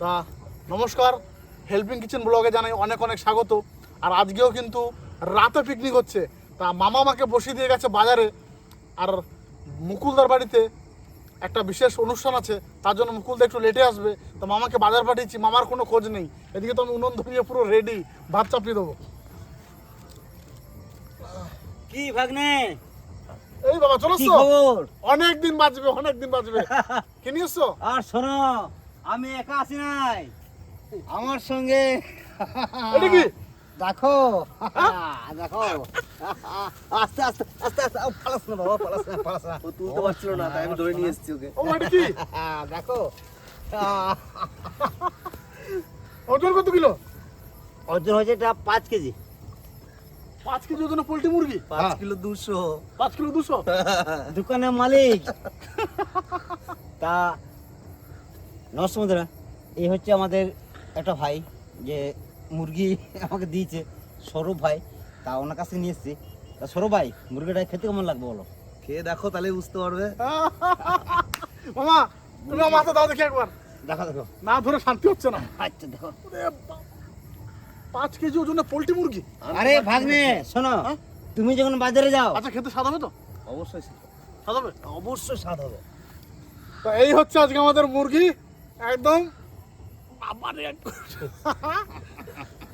তা নমস্কার helping kitchen ব্লগে জানাই অনেক অনেক স্বাগত। আর আজকেও কিন্তু রাতে পিকনিক হচ্ছে। তা মামা আমাকে বসিয়ে দিয়ে গেছে বাজারে। আর মুকুলদার বাড়িতে একটা বিশেষ অনুষ্ঠান আছে, তার জন্য মুকুলদা একটু লেটে আসবে। তো মামাকে বাজার পাঠিয়েছি, মামার কোনো খোঁজ নেই। এদিকে তো আমি উনন ধরিয়ে পুরো রেডি ভাত চাপিয়ে দেবো। কি ভাগ্নে? এই বাবা চলো খবর? অনেক দিন বাঁচবে অনেক দিন বাঁচবে। কি নিয়ে এসছো? আর শোনো আমি একা আছি নাই। আমার সঙ্গে এটা কি? দেখো। দেখো। আস্তে আস্তে আস্তে আস্তে। ও, পালাস না বাবা পালাস না পালাস না। ও তুলতে পারছিল না তাই আমি ধরে নিয়ে এসেছি ওকে। ও এটা কি? দেখো। ওজন কত কিলো? ওজন হয়েছে এটা পাঁচ কেজি। পাঁচ কেজি ওজনে পোল্ট্রি মুরগি? পাঁচ কিলো দুশো। পাঁচ কিলো দুশো? দোকানের মালিক। তা নমস্কার এই হচ্ছে আমাদের একটা ভাই যে মুরগি আমাকে দিয়েছে সৌরভ ভাই। তা ওনার কাছে নিয়ে এসেছি। তা সৌরভ ভাই মুরগিটা খেতে কেমন লাগবে বলো? খেয়ে দেখো তাহলে বুঝতে পারবে। মামা তুমি আমার দাও দেখি একবার। দেখো দেখো। না ধরে শান্তি হচ্ছে না। আচ্ছা দেখো। পাঁচ কেজি ওজনে পোল্ট্রি মুরগি? আরে ভাগ্নে শোনো হ্যাঁ? তুমি যখন বাজারে যাও আচ্ছা খেতে স্বাদ হবে তো অবশ্যই। স্বাদ হবে অবশ্যই স্বাদ হবে তো এই হচ্ছে আজকে আমাদের মুরগি একদম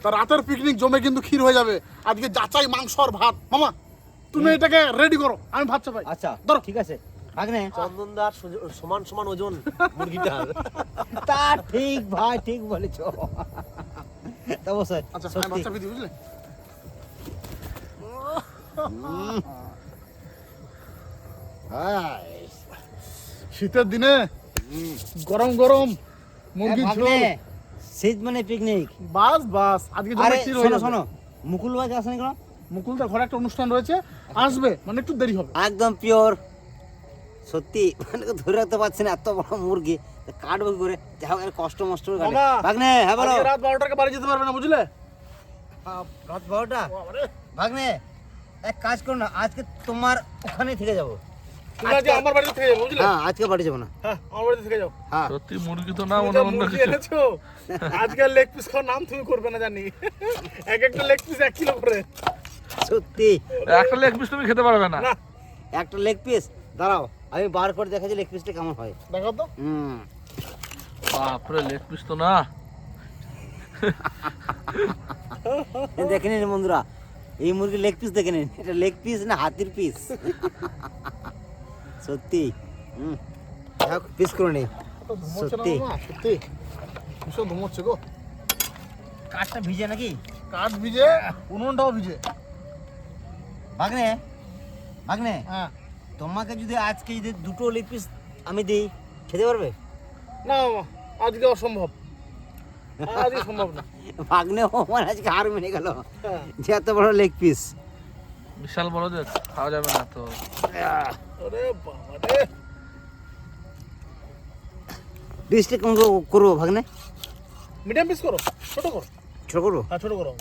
তা রাতের পিকনিক জমে কিন্তু ক্ষীর হয়ে যাবে। আজকে যাচাই মাংস আর ভাত। মামা তুমি এটাকে রেডি করো আমি ভাত চাপাই। আচ্ছা ধরো। ঠিক আছে। ভাগ্নে চন্দনদার সমান সমান ওজন মুরগিটার। তা ঠিক ভাই ঠিক বলেছ। তা আচ্ছা বুঝলে? শীতের দিনে গরম গরম মুরগি ঝোল। শীত মানে পিকনিক বাস বাস আজকে হয়ে শোনো শোনো মুকুল ভাই আসেনি কেন? মুকুলদার ঘরে একটা অনুষ্ঠান রয়েছে আসবে মানে একটু দেরি হবে। একদম পিওর সত্যি মানে ধরে রাখতে পারছি না এত বড় মুরগি। তা কাটবো কি করে যাই হোক, কষ্ট মষ্ট ভাগ্নে হ্যাঁ বলো। রাত বারোটাকে বাড়ি যেতে পারবে না বুঝলে? রাত বারোটা? ভাগ্নে এক কাজ করো না আজকে তোমার ওখানে থেকে যাব। তুমি আমার বাড়িতে থেকে যাবে বুঝলে? হ্যাঁ আজকে বাড়ি যাব না। হ্যাঁ আমার বাড়িতে থেকে যাও। হ্যাঁ। সত্যি মুরগি তো না তুমি অন্য কিছু। এনেছো আজকে লেগ পিস খাওয়ার নাম তুমি করবে না জানি। এক একটা লেগ পিস এক কিলো করে। সত্যি। একটা লেগ পিস তুমি খেতে পারবে না। না। একটা লেগ পিস দাঁড়াও আমি বার করে দেখাচ্ছি লেগ পিসটা কেমন হয়। দেখো তো। হুম। বাপরে লেগ পিস তো না। দেখে নিন বন্ধুরা এই মুরগির লেগ পিস দেখে নিন এটা লেগ পিস না হাতির পিস? সত্যি পিস করে না সত্যি। সত্যি। ভীষণ ধুমোচ্ছে গো। কাঠটা ভিজে নাকি? কাঠ ভিজে উনুনটাও ভিজে। ভাগ্নে ভাগ্নে হ্যাঁ। তোমাকে যদি আজকে যদি দুটো লেগ পিস আমি দিই খেতে পারবে? না মামা আজকে অসম্ভব। আজকে সম্ভব না। ভাগ্নে আমার আজকে হার মেনে গেল। হ্যাঁ। যে এত বড় লেগ পিস বিশাল বড় যে খাওয়া যাবে না তো। আরে বাবা রে। কেমন করব ভাগ্নে? মিডিয়াম পিস করো ছোট করো। ছোট করব? হ্যাঁ ছোট করো।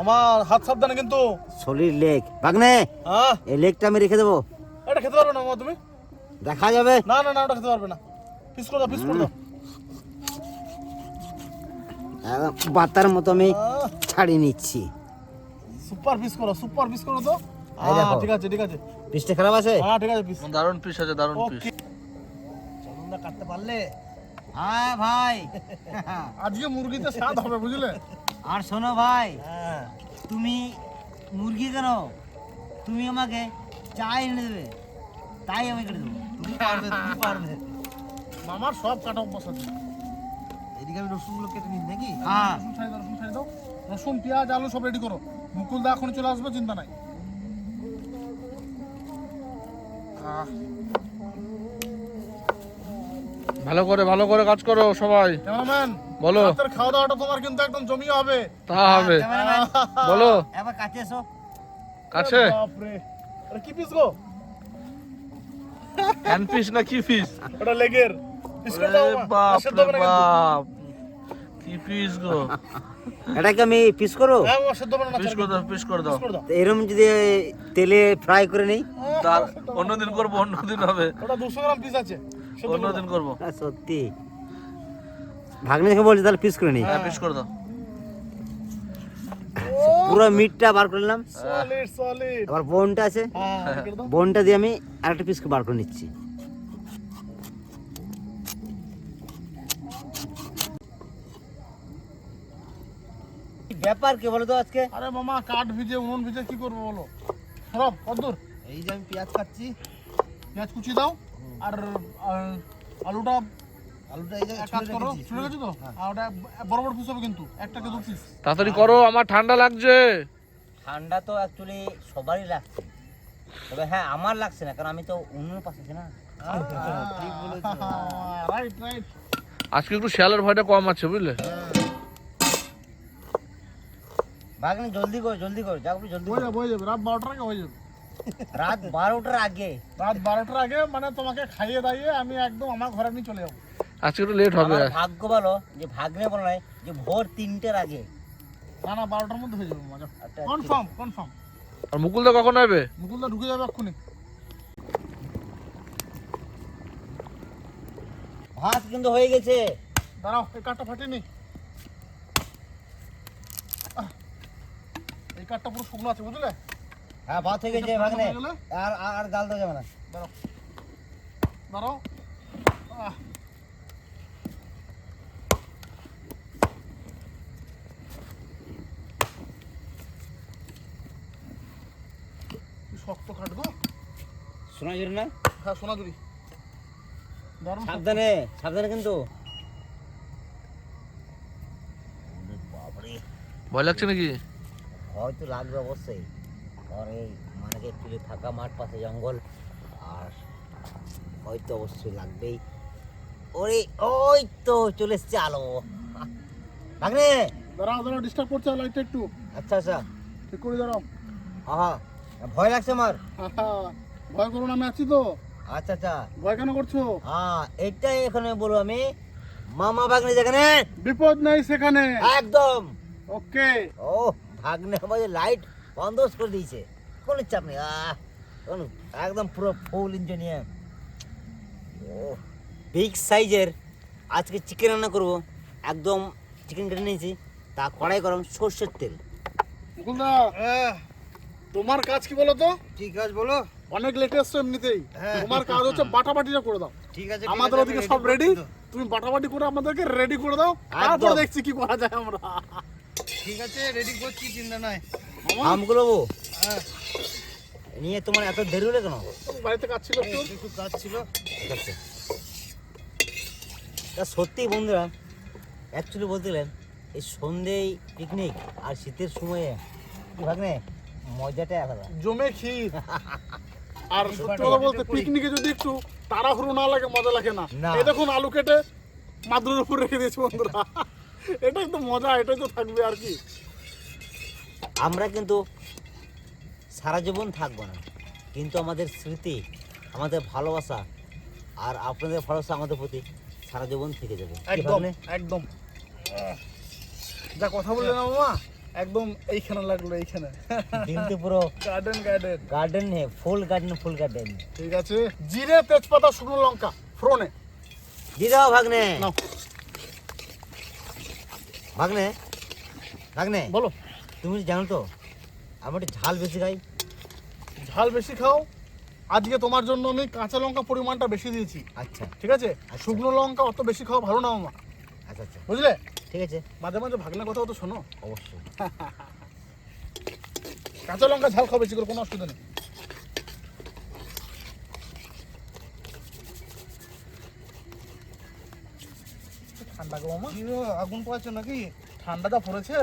আমার হাত সাবধানে কিন্তু। সলিড লেগ ভাগ্নে হ্যাঁ। এই লেগটা আমি রেখে দেবো। এটা খেতে পারবে না তুমি? দেখা যাবে। না না না ওটা খেতে পারবে না। পিস করে দাও পিস করে দাও বাতার মতো আমি ছাড়িয়ে নিচ্ছি। সুপার পিস করো সুপার পিস করো তো। হ্যাঁ, ঠিক আছে ঠিক আছে। পিসটা খারাপ আছে? হ্যাঁ ঠিক আছে পিস দারুণ পিস আছে দারুণ পিস ওকে চলুন না কাটতে পারলে। হ্যাঁ ভাই। আজকে মুরগিতে স্বাদ হবে বুঝলে? আর শোনো ভাই হ্যাঁ। তুমি মুরগি কেন? তুমি আমাকে চা এনে দেবে। তাই আমি কেটে দেবো। তুমি পারবে তুমি পারবে। মামার সব কাটা অভ্যাস আছে। এদিকে আমি রসুনগুলো কেটে নিই নাকি? হ্যাঁ। রসুন ছাড়িয়ে দাও রসুন ছাড়িয়ে দাও। রসুন পেঁয়াজ আলু সব রেডি করো। মুকুল দা এখন চলে আসবে চিন্তা নাই। ভালো করে ভালো করে কাজ করো সবাই। ক্যামেরাম্যান বলো। রাতের খাওয়া দাওয়াটা তোমার কিন্তু একদম জমিয়ে হবে। তা হবে। বলো। একবার কাছে এসো। কাছে? আরে বাপরে। আরে কি পিস গো? হ্যান্ড পিস না কি পিস ওটা লেগের। কি পিস গো? এটাকে আমি পিস করো হ্যাঁ পিস দাও পিস করে দাও। এরম যদি তেলে ফ্রাই করে নেই? আহ, তার অন্যদিন করব অন্যদিন হবে। ওটা দুশো গ্রাম পিস আছে। অন্যদিন করব। হ্যাঁ, সত্যি। ভাগ্নে বলছি তাহলে পিস করে নি হ্যাঁ পিস করে দাও। পুরো মিটটা বার করে নিলাম। সলিড সলিড আবার বোনটা আছে। হ্যাঁ বোনটা দিয়ে আমি আরেকটা পিস বার করে নিচ্ছি। ব্যাপার কি বলো তো আজকে? আরে মামা কাঠ ভিজে উনুন ভিজে কি করব বলো? সরব কদ্দূর এই যে আমি পেঁয়াজ কাটছি পেঁয়াজ কুচি দাও আর আলুটা আলুটা এই যে এক করো ছুড়ে গেছো তো? আর ওটা বড় বড় পিস হবে কিন্তু একটাকে দু পিস তাড়াতাড়ি করো আমার ঠান্ডা লাগছে। ঠান্ডা তো অ্যাকচুয়ালি সবারই লাগছে। তবে হ্যাঁ আমার লাগছে না কারণ আমি তো উনুনের পাশে আছি না রাইট রাইট আজকে একটু শিয়ালের ভয়টা কম আছে বুঝলে? ভাগ্নে জলদি কর জলদি কর যা একটু জলদি হয়ে কর। যাবে হয়ে যাবে রাত বারোটার আগে হয়ে যাবে। রাত বারোটার আগে। রাত বারোটার আগে মানে তোমাকে খাইয়ে দাইয়ে আমি একদম আমার ঘরে নিয়ে চলে যাব। আজকে একটু লেট হবে। আমার ভাগ্য ভালো যে ভাগ্নে বলো নাই যে ভোর তিনটের আগে। না না বারোটার মধ্যে হয়ে যাবে মজা। আচ্ছা, কনফার্ম কনফার্ম। আর মুকুলদা কখন হবে মুকুলদা ঢুকে যাবে এক্ষুনি। ভাত কিন্তু হয়ে গেছে। দাঁড়াও এই কাঠটা ফাটেনি এই কাঠটা পুরো শুকনো আছে বুঝলে? হ্যাঁ ভাত হয়ে গেছে ভাগ্নে? আর আর- আর ডাল দেওয়া যাবে না। দাঁড়াও। দাঁড়াও। শক্ত কাঠ গো। শোনা যাবে না? হ্যাঁ সোনাঝুরি। সাবধানে সাবধানে কিন্তু। ভয় লাগছে নাকি? হয়তো লাগবে অবশ্যই। আর এই মানে একচুয়ালি থাকা মাঠ পাশে জঙ্গল আর হয়তো অবশ্যই লাগবেই। ওরে ওই তো চলে এসছে আলো। ভাগ্নে! দাঁড়াও দাঁড়াও ডিস্টার্ব করছে লাইটটা একটু। আচ্ছা আচ্ছা। ঠিক করে দাঁড়াও। আহা ভয় লাগছে আমার। ভয় করো না আমি আছি তো। আচ্ছা আচ্ছা। ভয় কেন করছ? হ্যাঁ এটাই এখানে বলব আমি। মামা ভাগ্নে যেখানে? বিপদ নেই সেখানে। একদম। ওকে ও ভাগ্নে আমাদের লাইট বন্ধ করে দিয়েছে। কোনো চাপ নেই। আহ একদম পুরো ফুল ইঞ্জিনিয়ার ও বিগ সাইজের আজকে চিকেন রান্না করব। একদম চিকেন কেটে নিয়েছি। তা কড়াই গরম সর্ষের তেল। মুকুলদা তোমার কাজ কি বলো তো? ঠিক আছে বলো? অনেক লেট এসছো এমনিতেই। হ্যাঁ। তোমার কাজ হচ্ছে বাটাবাটিটা করে দাও। ঠিক আছে আমাদের ওদিকে সব রেডি তুমি বাটাবাটি করে আমাদেরকে রেডি করে দাও। তারপর দেখছি কি করা যায় আমরা। ঠিক আছে রেডি করছি চিন্তা নাই। আমগুলো হ্যাঁ। নিয়ে তোমার এত দেরি হলো কেন বাড়িতে কাজ ছিল একটু? একটু কাজ ছিল। তা সত্যি বন্ধুরা অ্যাকচুয়ালি বলতে গেলেন এই সন্ধেয় পিকনিক আর শীতের সময়ে কি ভাগ্নে? মজাটাই আলাদা। জমে ক্ষীর। আর সত্যি কথা বলতে পিকনিকে যদি একটু তাড়াহুড়ো না লাগে মজা লাগে না। না। এই দেখুন আলু কেটে মাদুরের উপর রেখে দিয়েছি বন্ধুরা। এটাই তো মজা এটাই তো থাকবে আর কি। আমরা কিন্তু সারা জীবন থাকব না। কিন্তু আমাদের স্মৃতি আমাদের ভালোবাসা আর আপনাদের ভালোবাসা আমাদের প্রতি সারা জীবন থেকে যাবে। একদম একদম। যা কথা বললে না মামা একদম এইখানে লাগল এইখানে। কিন্তু পুরো গার্ডেন গার্ডেন গার্ডেন হে ফুল গার্ডেন ফুল গার্ডেন ঠিক আছে। জিরে তেজপাতা শুকনো লঙ্কা ফ্রোনে দিয়ে দাও ভাগ্নে। নাও। ভাগ্নে ভাগ্নে বলো। তুমি জানো তো আমি একটু ঝাল বেশি খাই। ঝাল বেশি খাও? আজকে তোমার জন্য আমি কাঁচা লঙ্কা পরিমাণটা বেশি দিয়েছি। আচ্ছা। ঠিক আছে? শুকনো লঙ্কা অত বেশি খাওয়া ভালো না মামা। আচ্ছা আচ্ছা। বুঝলে? ঠিক আছে। মাঝে মাঝে ভাগনা কথাও তো শোনো। অবশ্যই। কাঁচা লঙ্কা ঝাল খাও বেশি করে কোনো অসুবিধা নেই। গো মামা কি আগুন পাচ্ছ নাকি? ঠান্ডা যা পড়েছে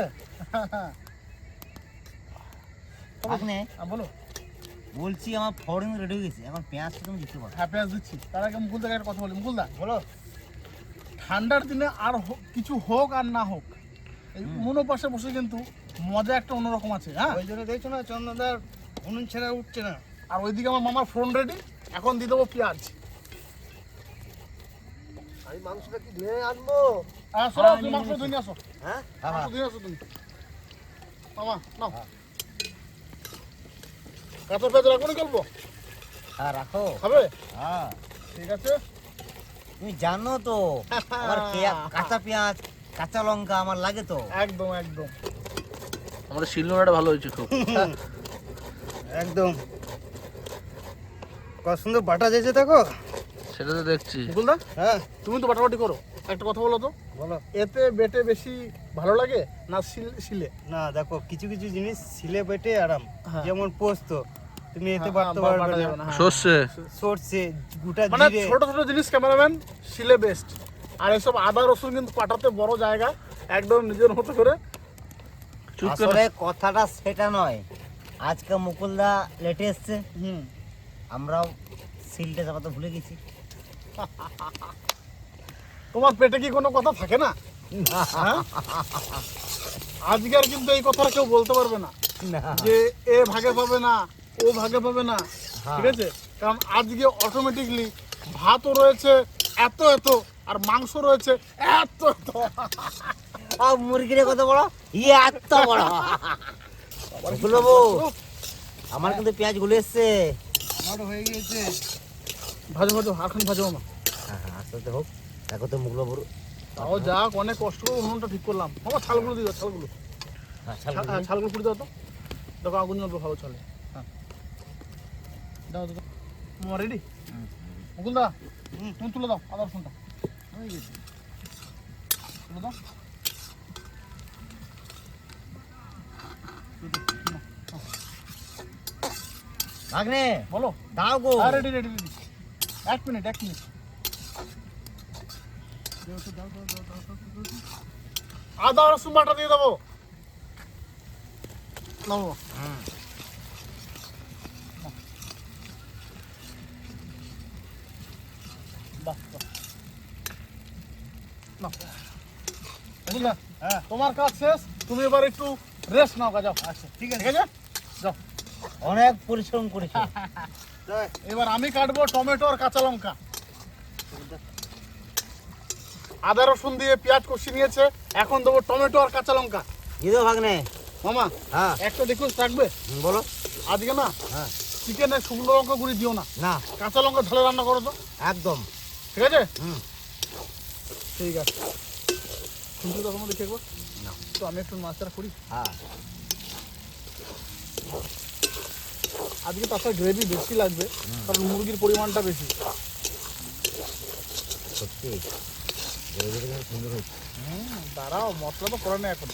হ্যাঁ, বলো। বলছি আমার ফড়িং রেডি হয়ে গেছে এখন পেঁয়াজটা তুমি দিতে পারো। হ্যাঁ পেঁয়াজ দিচ্ছি। তার আগে মুকুল দাকে কথা বলি। মুকুল দা বলো। ঠান্ডার দিনে আর কিছু হোক আর না হোক এই উনুনের পাশে বসে কিন্তু মজা একটা অন্যরকম আছে হ্যাঁ? ওই জন্য দেখছ না চন্দ্রদার উনুন ছেড়ে উঠছে না। আর ওইদিকে আমার মামার ফোন রেডি এখন দিয়ে দেবো পেঁয়াজ। আমি মাংসটা কি ধুয়ে আনব? হ্যাঁ তুমি মাংস ধুয়ে আসো। হ্যাঁ? মাংস ধুয়ে আসো তুমি। মামা নাও। কাঁচা পেঁয়াজ রাখব না গল্প হ্যাঁ রাখো। খাবে? হ্যাঁ। ঠিক আছে। তুমি জানো তো আমার পেঁয়া- কাঁচা পেঁয়াজ কাঁচা লঙ্কা আমার লাগে তো। একদম একদম। আমাদের শিলনোড়াটা ভালো হয়েছে খুব। একদম। কত সুন্দর বাটা যাচ্ছে দেখো। সেটা তো দেখছি। মুকুলদা? হ্যাঁ। তুমি তো বাটাবাটি করো। একটা কথা বলো তো। বলো। এতে বেটে বেশি ভালো লাগে না শিল- শিলে? না দেখো কিছু কিছু জিনিস শিলে বেটে আরাম। হ্যাঁ। যেমন পোস্ত। তুমি এতে হ্যাঁ, বাটতে হ্যাঁ, পারবে না। সর্ষে। সর্ষে গোটা মানে ছোট ছোট জিনিস ক্যামেরাম্যান শিলে বেস্ট আর এসব আদা রসুন কিন্তু পাঠাতে বড় জায়গা একদম নিজের মতো করে। চুপ করে আসলে কথাটা সেটা নয়। আজকে মুকুলদা লেটে এসছে। হুম। আমরাও সিলটা চাপাতে ভুলে গেছি। তোমার পেটে কি কোনো কথা থাকে না? হ্যাঁ? আজকে আর কিন্তু এই কথাটা কেউ বলতে পারবে না। যে এ ভাগে পাবে না ও ভাগে পাবে না। হ্যাঁ। ঠিক আছে? কারণ আজকে অটোমেটিকলি ভাতও রয়েছে এত এত আর মাংস রয়েছে এত এত। আর মুরগির কত বড়? ইয়ে এত বড়। বাবু আমার কিন্তু পেঁয়াজগুলো এসছে। আমারও হয়ে গিয়েছে। ভাজো ভাজো এখন ভাজো মা হ্যাঁ হ্যাঁ আস্তে আস্তে হোক। দেখো তো মুকুল বাবুর তাও যাক অনেক কষ্ট করে উনুনটা ঠিক করলাম। বাবা ছালগুলো দিও ছালগুলো। হ্যাঁ, ছাল ছাল- হ্যাঁ, ছালগুলো পুড়ে দাও তো। দেখো আগুন জ্বলবে ভালো চলে। হ্যাঁ। দাও দাও মামা রেডি মুকুল দা তুমি তুলে দাও আদা রসুনটা তুলে দাও। ভাগ্নে বলো। দাও গো। হ্যাঁ রেডি রেডি রেডি এক মিনিট এক মিনিট। আদা রসুন বাটা দিয়ে দেবো? হ্যাঁ তোমার কাজ শেষ তুমি এবার একটু রেস্ট নাও যাও আচ্ছা ঠিক আছে। ঠিক আছে? যাও। অনেক পরিশ্রম করেছে। এবার আমি কাটবো টমেটো আর কাঁচা লঙ্কা। আদা রসুন দিয়ে পেঁয়াজ কষি নিয়েছে এখন দেবো টমেটো আর কাঁচা লঙ্কা। ভাগ্নে। মামা হ্যাঁ। একটা দেখুন থাকবে? বলো। আজকে না হ্যাঁ। চিকেনে শুকনো লঙ্কা গুঁড়ি দিও না। না। কাঁচা লঙ্কা ঝালে রান্না করো তো। একদম। ঠিক আছে? হুম। ঠিক আছে। শুনতে তখন দেখি একবার না। তো আমি একটু মাছটা করি। হ্যাঁ। আজকে তাছাড়া গ্রেভি বেশি লাগবে কারণ মুরগির পরিমাণটা বেশি। সত্যি? সুন্দর হয়েছে। দাঁড়াও মশলা তো করে না এখন।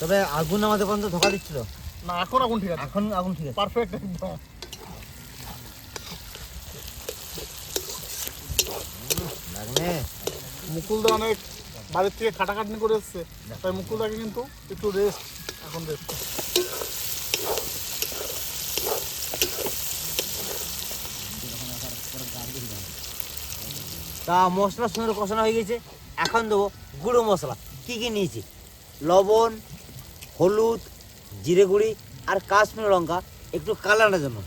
তবে আগুন আমাদের পর্যন্ত ধোকা দিচ্ছিল। না এখন আগুন ঠিক আছে। এখন আগুন ঠিক আছে। পারফেক্ট একদম। ভাগ্নে মুকুলদা অনেক। বাড়ির থেকে খাটাখাটনি করে এসছে। তাই মুকুলদাকে কিন্তু একটু রেস্ট এখন রেস্ট তা মশলা সুন্দর কষানো হয়ে গেছে। এখন দেবো গুঁড়ো মশলা। কী কী নিয়েছি? লবণ হলুদ জিরে গুঁড়ি আর কাশ্মীর লঙ্কা। একটু কালারের জন্য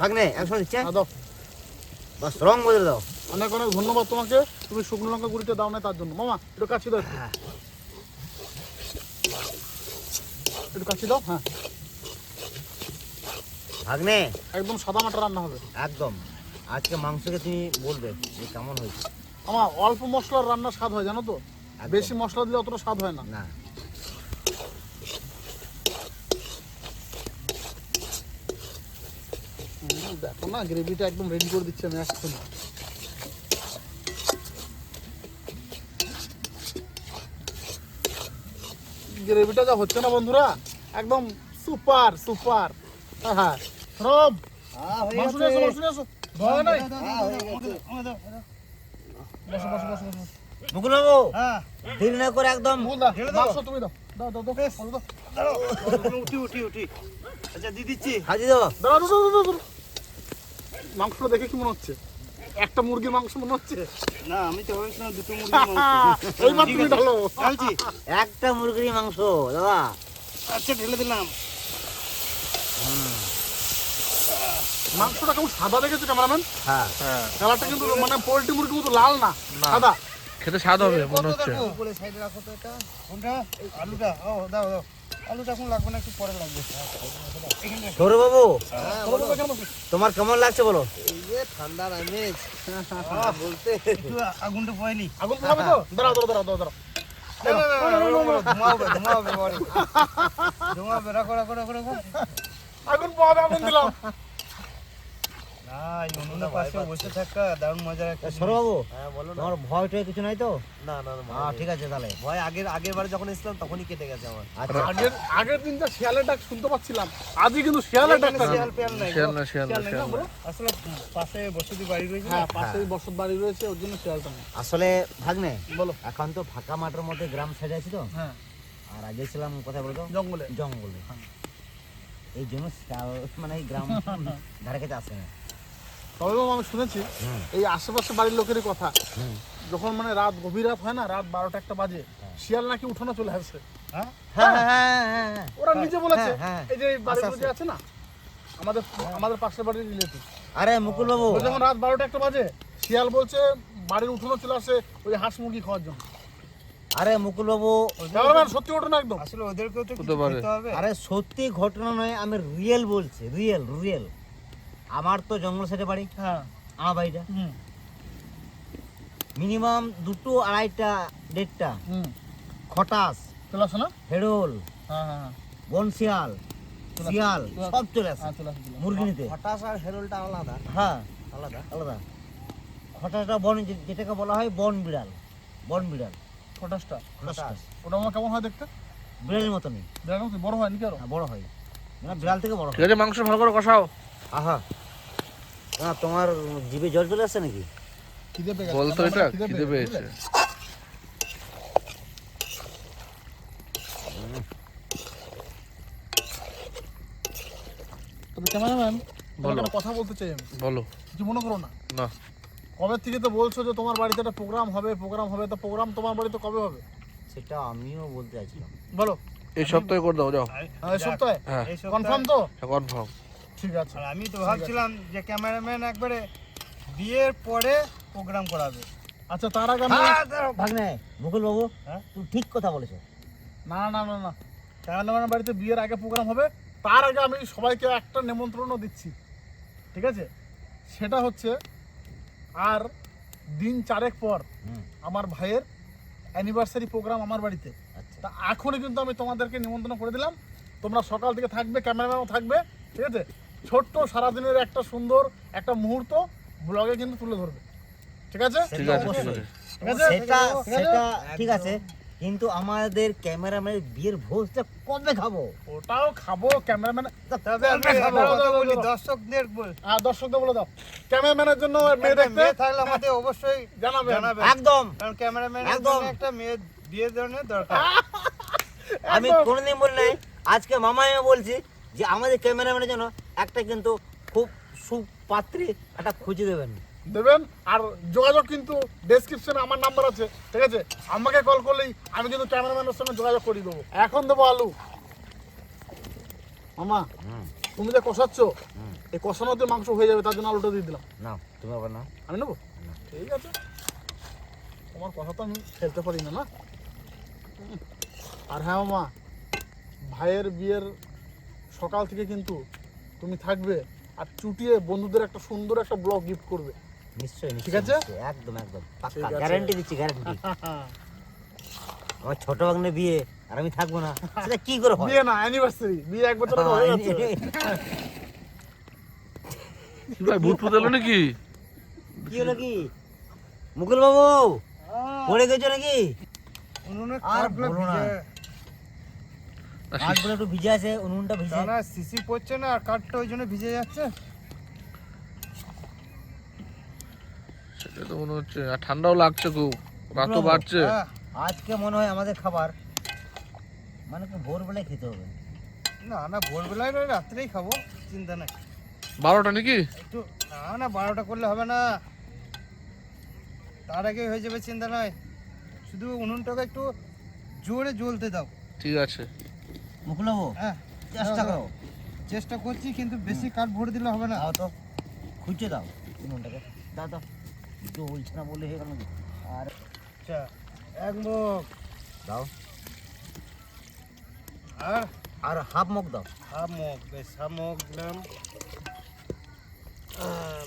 ভাগ্নে একসঙ্গে দিচ্ছে হ্যাঁ, দাও। বাস রং বদলে দাও। অনেক অনেক ধন্যবাদ তোমাকে। তুমি শুকনো লঙ্কা গুঁড়িটা দাও না তার জন্য। মামা একটু কাছি দাও হ্যাঁ। একটু কাছি দাও হ্যাঁ। ভাগ্নে। একদম সাদা মাটা রান্না হবে। একদম। আজকে মাংসকে তুমি বলবে যে কেমন হয়েছে। আমার অল্প মশলার রান্নার স্বাদ হয় জানো তো? বেশি মশলা দিলে অতটা স্বাদ হয় না। না। দেখো না গ্রেভিটা একদম রেডি করে দিচ্ছি আমি এক্ষুনি। গ্রেভিটা যা হচ্ছে না বন্ধুরা? একদম সুপার সুপার। হ্যাঁ সব মাংস এসো মাংস এসো। ভয় নাই? বসো বসো বসো বসো। মুকুল বাবু হ্যাঁ। দেরি না করে একদম মাংস তুমি দাও। দাও দাও দাও দাও উঠি উঠি উঠি। আচ্ছা দিয়ে দিচ্ছি। হাজি মাংসটা দেখে কি মনে হচ্ছে? একটা মুরগির মাংস মনে হচ্ছে? না আমি তো ভেবেছিলাম দুটো মুরগি মাংস। এইবার তুমি ঢালো ঢালছি একটা মুরগির মাংস দাদা। আচ্ছা ঢেলে দিলাম। মাংসটা কেমন সাদা দেখেছ ক্যামেরাম্যান হ্যাঁ। হ্যাঁ। কালারটা কিন্তু মানে পোল্ট্রি মুরগি মতো লাল না সাদা। খেতে স্বাদ হবে মনে হচ্ছে। উপরে সাইডে রাখো তো এটা। কোনটা? আলুটা। ও দাও দাও। আলুটা এখন লাগবে না একটু পরে লাগবে সৌরভ বাবু? তোমার কেমন লাগছে বলো ঠান্ডার আমেজ বলতে একটু আগুনটা পয়নি আগুন পোহাবে তো দাঁড়াও দাঁড়াও আগুন পাওয়া আগুন দিলাম ঠিক আছে তাহলে। ভয় আগের আগের বার যখন এসেছিলাম তখনই কেটে গেছে আমার। আচ্ছা। আগের শিয়ালের ডাক শুনতে পাচ্ছিলাম আজই কিন্তু শিয়ালের ডাক শিয়াল পেয়াল নাই শিয়াল না শিয়াল না শিয়াল নেই না শিয়াল না বলো? আসলে পাশে বসতি বাড়ি রয়েছে। হ্যাঁ পাশেই বসত বাড়ি রয়েছে ওর জন্য শিয়ালটা নেই আসলে ভাগ্নে বলো। এখন তো ফাঁকা মাঠের মধ্যে গ্রাম সাইডে আছি তো? হ্যাঁ। আর আগে ছিলাম কোথায় বলতো জঙ্গলে। জঙ্গলে। এই জন্য শিয়াল মানে গ্রাম ধারে কাছে আসে না। তবে আমি শুনেছি এই আশেপাশে বাড়ির লোকেরই কথা। যখন মানে রাত গভীর রাত হয় না রাত বারোটা একটা বাজে শিয়াল নাকি উঠোনে চলে আসে। হ্যাঁ? হ্যাঁ? হ্যাঁ হ্যাঁ হ্যাঁ ওরা নিজে বলেছে হ্যাঁ, হ্যাঁ। এই যে যে আছে না আমাদের আমাদের পাশের বাড়ির রিলেটিভ আরে মুকুল বাবু। যখন রাত বারোটা একটা বাজে শিয়াল বলছে বাড়ির উঠোনে চলে আসে ওই হাঁস মুরগি খাওয়ার জন্য। আরে মুকুল বাবু সত্যি ঘটনা একদম। আসলে ওদেরকেও তো আরে সত্যি ঘটনা নয় আমি রিয়েল বলছি রিয়েল রিয়েল আমার তো জঙ্গল সাইডে বাড়ি। হ্যাঁ। আমার বাড়িটা। হুম। মিনিমাম দুটো আড়াইটা দেড়টা। হুম। খটাস চলে আসো না? হেডোল হ্যাঁ হ্যাঁ হ্যাঁ। বনশিয়াল শিয়াল সব চলে আসে। হ্যাঁ। মুরগি নিতে হঠাৎ আর হেরোলটা আলাদা? হ্যাঁ। আলাদা? আলাদা। খটাসটা বন যেটাকে বলা হয় বন বিড়াল। বন বিড়াল। খটাসটা? খটাস। ওটা আমার কেমন হয় দেখতে? বিড়ালের মতনই। দেখো কি বড় হয় নাকি আরও? বড় হয়। না বিড়াল থেকে বড় ঠিক হয় আছে মাংস ভালো করে কষাও। আহা। না তোমার জিভে জল চলে আসছে নাকি? খিদে পেয়ে বলতো এটা খিদে পেয়েছে। তবে ক্যামেরাম্যান বলো। কথা বলতে চাই আমি। বলো। কিছু মনে করো না? না। কবে থেকে তো বলছো যে তোমার বাড়িতে একটা প্রোগ্রাম হবে প্রোগ্রাম হবে তো প্রোগ্রাম তোমার বাড়িতে কবে হবে? সেটা আমিও বলতে চাইছিলাম। বলো। এই সপ্তাহে করে দাও যাও। হ্যাঁ, সপ্তাহে? হ্যাঁ। এই সপ্তাহে- কনফার্ম তো কনফার্ম ঠিক আছে। আর আমি তো ভাবছিলাম যে ক্যামেরাম্যান একবারে বিয়ের পরে প্রোগ্রাম করাবে। আচ্ছা তার আগে আমি ভাগ্নে মুকুল বাবু হ্যাঁ? তুমি ঠিক কথা বলেছ। না না না না। ক্যামেরাম্যানের বাড়িতে বিয়ের আগে প্রোগ্রাম হবে তার আগে আমি সবাইকে একটা নেমন্ত্রণও দিচ্ছি। ঠিক আছে? সেটা হচ্ছে আর দিন চারেক পর আমার ভাইয়ের অ্যানিভার্সারি প্রোগ্রাম আমার বাড়িতে। আচ্ছা। তা এখনই কিন্তু আমি তোমাদেরকে নিমন্ত্রণ করে দিলাম। তোমরা সকাল থেকে থাকবে ক্যামেরাম্যানও থাকবে। ঠিক আছে? ছোট্ট সারাদিনের একটা সুন্দর একটা মুহূর্ত ব্লগে কিন্তু তুলে ধরবে। ঠিক আছে? ঠিক আছে? ঠিক আছে? সেটা সেটা ঠিক আছে কিন্তু আমাদের ক্যামেরাম্যানের বিয়ের ভোজটা কবে খাব? ওটাও খাব ক্যামেরাম্যান দর্শকদের বল। আর দর্শকদের বলে দাও। ক্যামেরাম্যানের জন্য মেয়ে দেখতে মেয়ে থাকলে আমাদের অবশ্যই জানাবে জানাবে একদম। কারণ ক্যামেরাম্যানের একদম। একটা মেয়ে বিয়ের জন্য দরকার। আমি কোনোদিন বলি নাই আজকে মামা বলছি যে আমাদের ক্যামেরাম্যানের জন্য একটা কিন্তু খুব সুপাত্রী একটা খুঁজে দেবেন। দেবেন আর যোগাযোগ কিন্তু ডেসক্রিপশনে আমার নাম্বার আছে ঠিক আছে? আমাকে কল করলেই আমি কিন্তু ক্যামেরাম্যানের সঙ্গে যোগাযোগ করিয়ে দেবো। এখন দেবো আলু। মামা তুমি যে কষাচ্ছ এই কষানোতে মাংস হয়ে যাবে তার জন্য আলুটা দিয়ে দিলাম। না তুমি আবার না আমি নেব? ঠিক আছে। তোমার কথা তো আমি ফেলতে পারি না না? আর হ্যাঁ মামা ভাইয়ের বিয়ের সকাল থেকে কিন্তু তুমি থাকবে আর চুটিয়ে বন্ধুদের একটা সুন্দর একটা ব্লগ গিফট করবে। নিশ্চয়ই ঠিক আছে? একদম একদম পাক্কা গ্যারান্টি দিচ্ছি গ্যারান্টি আমার ছোট ভাগ্নে বিয়ে আর আমি থাকব না। সেটা কি করে হয়? বিয়ে না অ্যানিভার্সারি বিয়ে এক বছর হয়ে যাচ্ছে। ভাই ভূত ফুত এলো নাকি? কি হলো কি? মুকুল বাবু পড়ে গেছো নাকি? আর বলো না। কাঠগুলো একটু ভিজে আছে উনুনটা ভিজে। না শিশি পড়ছে না আর কাঠটা ওই জন্য ভিজে যাচ্ছে। সেটা তো মনে হচ্ছে আর ঠান্ডাও লাগছে খুব রাতও বাড়ছে। হ্যাঁ, আজকে মনে হয় আমাদের খাবার মানে কি ভোরবেলায় খেতে হবে? না না ভোরবেলায় নয় রাত্রেই খাব চিন্তা নাই। বারোটা নাকি? একটু না না বারোটা করলে হবে না। তার আগে হয়ে যাবে চিন্তা নয় শুধু উনুনটাকে একটু জোরে জ্বলতে দাও। ঠিক আছে। মুকুল বাবু হ্যাঁ। চেষ্টা করো। চেষ্টা করছি কিন্তু বেশি কাঠ ভরে দিলে হবে না। দাও তো। খুঁজে দাও উনুনটাকে দাও দাও। জ্বলছে না বলে হয়ে গেল আর আচ্ছা এক মুখ। দাও। আর? আর হাফ মগ দাও। হাফ মুখ বেশ হাফ মুখ দিলাম।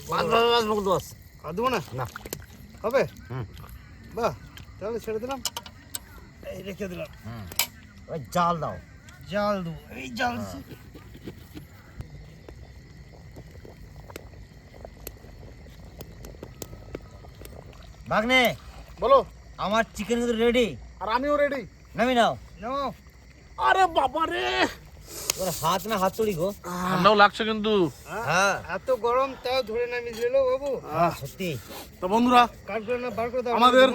বাস বাস বাস মগ দোস আর দেবো না? না। হবে? হুম। বাহ তাহলে ছেড়ে দিলাম। এই রেখে দিলাম। হুম। ওই জাল দাও। জাল দেবো এই জাল। ভাগ্নে বলো। আমার চিকেন কিন্তু রেডি আর আমিও রেডি নামি নাও। নাও। আরে বাবা রে। এবার হাত না হাত তুলি গো। ঠান্ডাও লাগছে কিন্তু। হ্যাঁ। এত গরম তাও ধরে নামিয়ে দিল বাবু। সত্যি। তো বন্ধুরা কাট করে না বার করে দাও আমাদের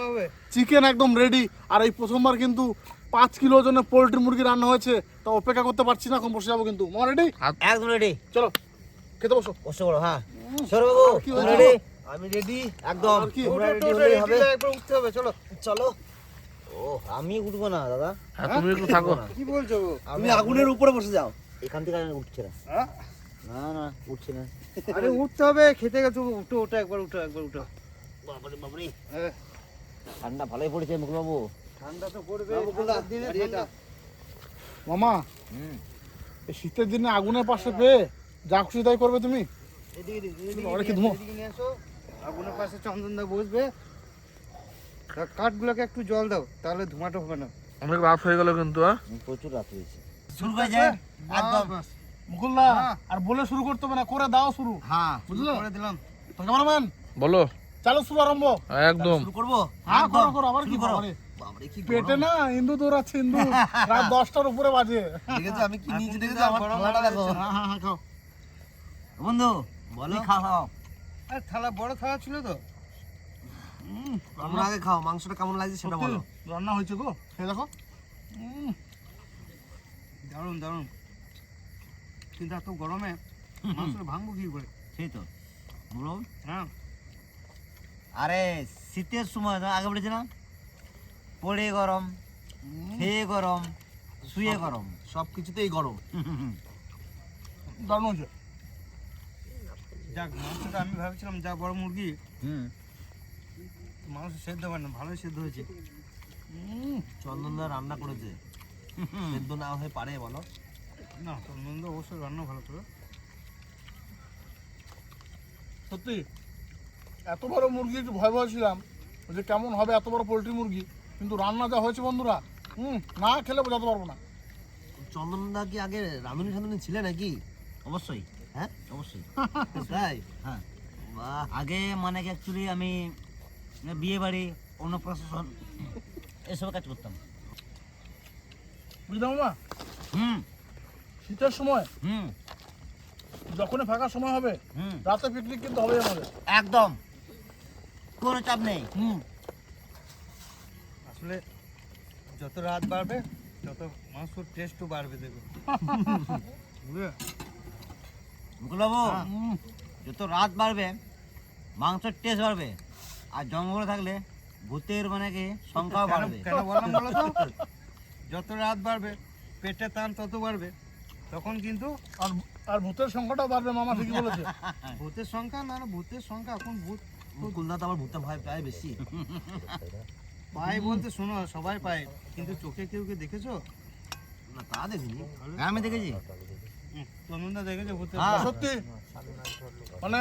চিকেন একদম রেডি আর এই প্রথমবার কিন্তু পাঁচ কিলো ওজনের পোলট্রি মুরগি রান্না হয়েছে তা অপেক্ষা করতে পারছি না এখন বসে যাব কিন্তু। মামা রেডি একদম রেডি চলো খেতে বসো। বসে বলো হ্যাঁ। সৌরভ বাবু আর কি তুমি হয়েছে? রেডি আমি রেডি একদম? তোমরা ওঠো, হলেই হবে। একবার উঠতে হবে চলো। চলো। ও আমি উঠবো না দাদা। হ্যাঁ তুমি একটু থাকো। কি বলছো? তুমি আগুনের উপরে বসে যাও। এখান থেকে আমি উঠছে না। হ্যাঁ? না না উঠছে না। আরে উঠতে হবে খেতে গেছো। উঠো ওঠো একবার উঠো একবার উঠো। বাবারে বাবারে হ্যাঁ, ঠান্ডা ভালোই পড়েছে মুকুল বাবু ঠান্ডা তো পড়বে। ঠান্ডার দিনে ঠান্ডা। মামা হুম। এই শীতের দিনে আগুনের পাশে পেয়ে যা খুশি তাই করবে তুমি। আগুনের পাশে চন্দনদা বসবে। কাঠগুলোকে একটু জল দাও তাহলে ধোঁয়াটা হবে না। অনেক রাত হয়ে গেল কিন্তু হ্যাঁ প্রচুর রাত হয়েছে। শুরু করে যায় মুকুলদা হ্যাঁ। আর বলে শুরু করতে হবে না করে দাও শুরু। হ্যাঁ বুঝলো? করে দিলাম। তো ক্যামেরাম্যান বলো। চালো শুরু আরম্ভ। একদম। শুরু করব? হ্যাঁ করো করো আবার কি করো? বাবারে। কি পেটে না ইন্দু দৌড়াচ্ছে ইন্দু। রাত দশটার উপরে বাজে। দেখেছ আমি কি নিচে দেখেছ আমার থালাটা দেখো হ্যাঁ হ্যাঁ হ্যাঁ খাও। বন্ধু বলো। খাও খাও। আর থালা বড় থালা ছিল তো। তোমরা আগে খাও মাংসটা কেমন লাগছে সেটা বলো। রান্না হয়েছে গো। খেয়ে দেখো। দারুণ দারুণ। কিন্তু এত গরমে মাংসটা ভাঙবো কি করে? সেই তো। বলো। হ্যাঁ। আরে শীতের সময় আগে বলেছে না পড়ে গরম খেয়ে গরম শুয়ে গরম। সব কিছুতেই গরম। দারুণ হয়েছে যাক মাংসটা আমি ভাবছিলাম যা বড় মুরগি হুম। মাংস সেদ্ধ হয় না ভালোই সেদ্ধ হয়েছে। চন্দনদা রান্না করেছে। সেদ্ধ না হয়ে পারে বলো। না চন্দন অবশ্যই রান্না ভালো করে। সত্যি এত বড় মুরগি একটু ভয় ভয় ছিলাম যে কেমন হবে এত বড় পোলট্রি মুরগি। কিন্তু রান্না যা হয়েছে বন্ধুরা হুম না খেলে বোঝাতে পারব না। চন্দনদা কি আগে রাঁধুনি সাধুনি ছিলেন নাকি? অবশ্যই। হ্যাঁ? অবশ্যই। তাই? হ্যাঁ। আগে মানে অ্যাকচুয়ালি আমি বিয়ে বাড়ি অন্নপ্রাশন এসব কাজ করতাম। বুঝলাম মা হুম। শীতের সময় হুম। যখনই ফাঁকা সময় হবে হুম। রাতে পিকনিক কিন্তু হবে আমাদের। একদম। কোনো চাপ নেই। হুম। আসলে যত রাত বাড়বে তত মাংসর টেস্টও বাড়বে দেখো বুঝলে? মুকুলবাবু যত রাত বাড়বে মাংসের টেস্ট বাড়বে আর জঙ্গলে থাকলে ভূতের মানে কি সংখ্যাও কেন বাড়বে। কেন বললাম বলো তো? যত রাত বাড়বে পেটে টান তত বাড়বে তখন কিন্তু আর আর ভূতের সংখ্যাটাও বাড়বে মামা ঠিকই বলেছে। ভূতের সংখ্যা না না ভূতের সংখ্যা এখন ভূত মুকুলদা তো আমার ভূতে ভয় প্রায় বেশি। পায় বলতে শোনো সবাই পায়। কিন্তু চোখে কেউ কে দেখেছ? না তা দেখিনি। হ্যাঁ আমি দেখেছি। চন্দনদা দেখেছ হ্যাঁ। সত্যি? মানে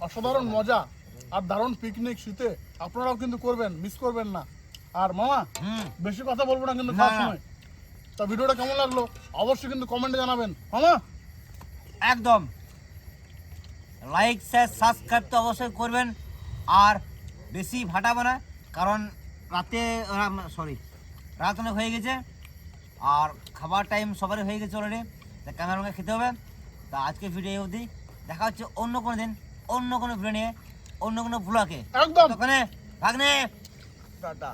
অসাধারণ মজা আর দারুণ পিকনিক শীতে। আপনারাও কিন্তু করবেন মিস করবেন না। আর মামা হুম। বেশি কথা বলব না কিন্তু খাওয়ার। সময় তা ভিডিওটা কেমন লাগল? অবশ্যই কিন্তু কমেন্টে জানাবেন। মামা? একদম। লাইক শেয়ার সাবস্ক্রাইব তো অবশ্যই করবেন। আর বেশি ফাটাবো না কারণ রাতে সরি রাত অনেক হয়ে গেছে আর খাবার টাইম সবারই হয়ে গেছে অলরেডি তা আমাকে খেতে হবে। তা আজকে ভিডিও অবধি। দেখা হচ্ছে অন্য কোনো দিন অন্য কোনো ভিডিও নিয়ে অন্য কোনো ভুলাকে একদম। ভাগ ভাগ্নে! টাটা।